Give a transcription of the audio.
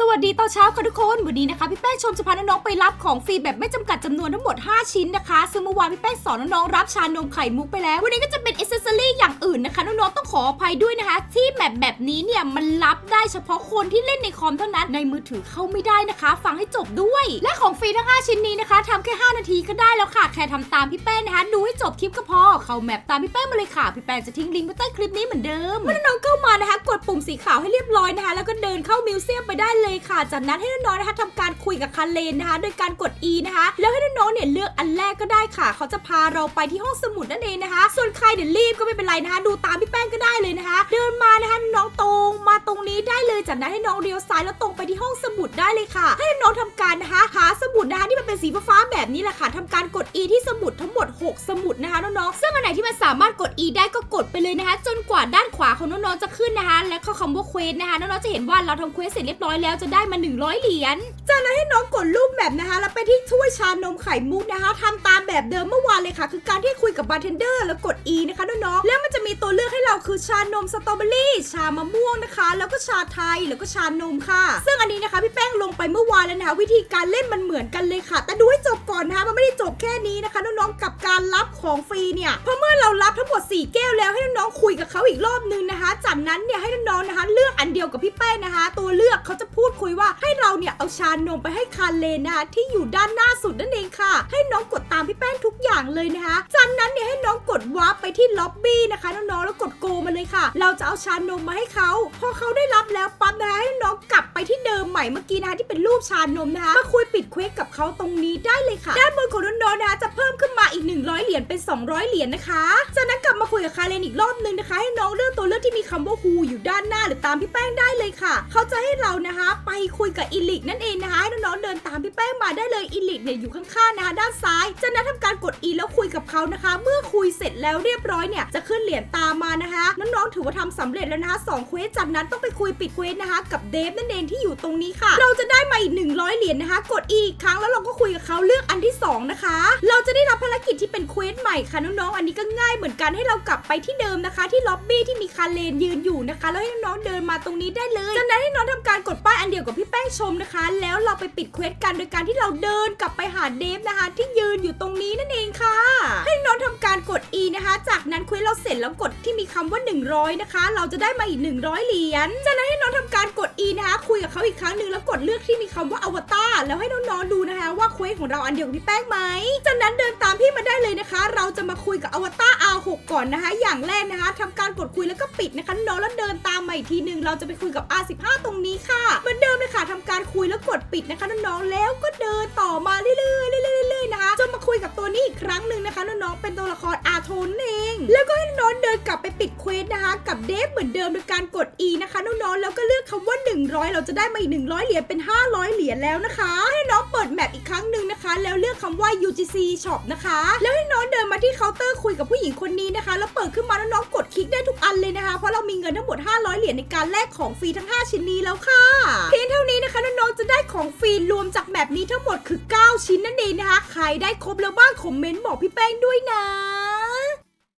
สวัสดีตอนเช้าค่ะทุกคน วันนี้นะคะพี่แป้งชมจะพาน้องๆไปรับของฟรีแบบไม่จำกัดจำนวนทั้งหมด 5 ชิ้นนะคะ ซึ่งเมื่อวานพี่แป้งสอนน้องๆรับชานมไข่มุกไปแล้ว วันนี้ก็จะเป็นอิสเซอรี่อย่างอื่นนะคะน้องๆต้องขออภัยด้วยนะคะ ที่แมปแบบนี้เนี่ยมันรับได้เฉพาะคนที่เล่นในคอมเท่านั้นในมือถือเข้าไม่ได้นะคะ ฟังให้จบด้วย และของฟรีทั้ง 5 ชิ้นนี้นะคะทำแค่ 5 นาทีก็ได้แล้วค่ะแค่ทำตามพี่แป้งนะคะดูให้จบคลิปก็พอเข้าแมปตามพี่แป้งมาเลยค่ะพี่แป้งจะทิ้งลิงก์ไว้ใต้คลิปนี้เหมือนเดิมเมื่อน้องเข้ามานะคะ กดปุ่มสีขาวให้เรียบร้อยนะคะ แล้วก็เดินเข้ามิวเซียมไปได้เลยเลยค่ะ จากนั้นให้น้องๆนะคะทำการคุยกับคาเลนนะคะ โดยการกด E นะคะ แล้วให้น้องๆเนี่ยเลือกอันแรกก็ได้ค่ะ เขาจะพาเราไปที่ห้องสมุดนั่นเองนะคะ ส่วนใครเดี๋ยวรีบก็ไม่เป็นไรนะคะ ดูตามพี่แป้งก็ได้เลยนะคะ เดินมานะคะน้องตรงมาตรงนี้ได้เลยจากนั้นให้น้องเลี้ยวซ้ายแล้วตรงไปที่ห้องสมุดได้เลยค่ะ ให้น้องทำการนะคะหาสมุดนะคะที่มันเป็นสีฟ้าแบบนี้แหละค่ะทำการกด E ที่สมุดทั้งหมด 6 สมุดนะคะน้องๆซึ่งอันไหนที่มันสามารถกด E ได้ก็กดไปเลยนะคะ จนกว่าด้านขวาของน้องๆจะขึ้นนะคะ และข้อคำว่าเควสนะคะน้องๆจะเห็นว่าเราทำเควสเสร็จเรียบร้อยแล้วจะได้มา 100 เหรียญ จากนั้นให้น้องกดรูปแบบนะคะ แล้วไปที่ถ้วยชานมไข่มุกนะคะทำตามแบบเดิมเมื่อวานเลยค่ะ คือการที่คุยกับบาร์เทนเดอร์แล้วกด E นะคะน้องๆ แล้วมันจะมีตัวเลือกให้เราคือชานมสตรอเบอรี่ ชามะม่วงนะคะ แล้วก็ชาไทย แล้วก็ชานมค่ะ ซึ่งอันนี้นะคะพี่แป้งลงไปเมื่อวานแล้วนะคะ วิธีการเล่นมันเหมือนกันเลยค่ะ แต่ดูให้จบก่อนนะคะ มันไม่ได้จบแค่นี้นะคะน้องๆ กับการรับของฟรีเนี่ย เพราะเมื่อเรารับทั้งหมด 4 แก้วแล้วให้น้องๆ คุยกับเขาอีกรอบนึงนะคะ จากนั้นเนี่ยให้น้องๆ นะคะ เลือกอันเดียวกับพี่แป้งนะคะ ตัวเลือกเขาจะพูดคุยว่าให้เราเนี่ยเอาชานมไปให้คาเลนนะที่อยู่ด้านหน้าสุดนั่นเองค่ะ ให้น้องกดตามพี่แป้งทุกอย่างเลยนะคะจากนั้นเนี่ยให้น้องกดวาร์ปไปที่ล็อบบี้นะคะน้องๆแล้วกดโกมาเลยค่ะ เราจะเอาชานมมาให้เขาพอเขาได้รับแล้วปั๊บนะคะให้น้องกลับไปที่เดิมใหม่เมื่อกี้นะคะที่เป็นรูปชานมนะคะมาคุยปิดเควสกับเขาตรงนี้ได้เลยค่ะด้านบนของน้องๆนะคะจะเพิ่มขึ้นมาอีก 100 เหรียญเป็น 200 เหรียญนะคะจากนั้นกลับมาคุยกับคาเรนอีกรอบนึงนะคะ ให้น้องเลือกตัวเลือกที่ม คำว่า who อยู่ด้านหน้าหรือตามพี่แป้งได้เลยค่ะ เขาจะให้เรานะคะ ไปคุยกับอีลิกนั่นเองนะคะให้น้องๆเดินตามพี่แป้งมาได้เลยอีลิกเนี่ยอยู่ข้างๆนะคะด้านซ้ายจากนั้นทำการกด E แล้วคุยกับเขานะคะ เมื่อคุยเสร็จแล้วเรียบร้อยเนี่ยจะขึ้นเหรียญตามมานะคะน้องๆถือว่าทำสำเร็จแล้วนะคะสองเควสจากนั้นต้องไปคุยปิดเควสนะคะ กับเดฟนั่นเองที่อยู่ตรงนี้ค่ะ เราจะได้มาอีก100เหียญนะคะ กดอีกครั้งแล้วเราก็คุยกับเขาเลือกอันที่สองนะคะ เราจะได้รับภารกิจที่เป็นเควสใหม่ค่ะน้องๆอันนี้ก็ง่ายเหมือนกันให้เรากลับไปที่เดิมนะคะ ที่ล็อบบี้ที่มีคาเลนยืนอยู่นะคะ แล้วให้น้องเดินมาตรงนี้ได้เลยจากนั้นให้น้องทำการกดป้ายอันเดียวกับพี่แป้งชมนะคะ แล้วเราไปปิดเควสกันโดยการที่เราเดินกลับไปหาเดฟนะคะ ที่ยืนอยู่ตรงนี้นั่นเองค่ะ ให้น้องทำการกด E นะคะ จากนั้นเควสเราเสร็จแล้วกดที่มีคำว่า 100 นะคะ เราจะได้มาอีก 100 เหรียญจากนั้นให้น้องทำการกด E นะคะ คุยกับเขาอีกครั้งหนึ่งแล้วกดเลือกที่มีคำว่าอวตาร แล้วให้น้องๆดูนะคะ ว่าเควสของเราอันเดียวกับพี่แป้งไหมจากนั้นเดินตามพี่มาได้เลยนะคะ เราจะมาคุยกับอวตาร R6 ก่อนนะคะ อย่างแรกนะคะทำการกดคุยแล้วก็ปิดนะคะน้องแล้วเดินตามมาอีกทีหนึ่งเราจะไปคุยกับ R15 ตรงนี้ค่ะเหมือนเดิมเลยค่ะทำการคุยแล้วกดปิดนะคะน้องๆแล้วก็เดินต่อมาเรื่อยๆเรื่อย ครั้งหนึ่งนะคะน้องๆเป็นตัวละครอาโทนเอง แล้วก็ให้น้องเดินกลับไปปิดเควสนะคะ กับเดฟเหมือนเดิมโดยการกด E นะคะน้องๆแล้วก็เลือกคำว่า 100 เราจะได้มาอีก100 เหรียญเป็น 500 เหรียญแล้วนะคะ ให้น้องเปิดแมป คำว่า UGC Shop นะคะ แล้วให้น้องเดินมาที่เคาน์เตอร์คุยกับผู้หญิงคนนี้นะคะ แล้วเปิดขึ้นมาแล้วน้องกดคลิกได้ทุกอันเลยนะคะ เพราะเรามีเงินทั้งหมด 500 เหรียญในการแลกของฟรีทั้ง 5 ชิ้นนี้แล้วค่ะ เพียงเท่านี้นะคะน้องๆจะได้ของฟรีรวมจากแมปนี้ทั้งหมดคือ 9 ชิ้นนั่นเองนะคะ ใครได้ครบแล้วบ้างคอมเมนต์บอกพี่แป้งด้วยนะ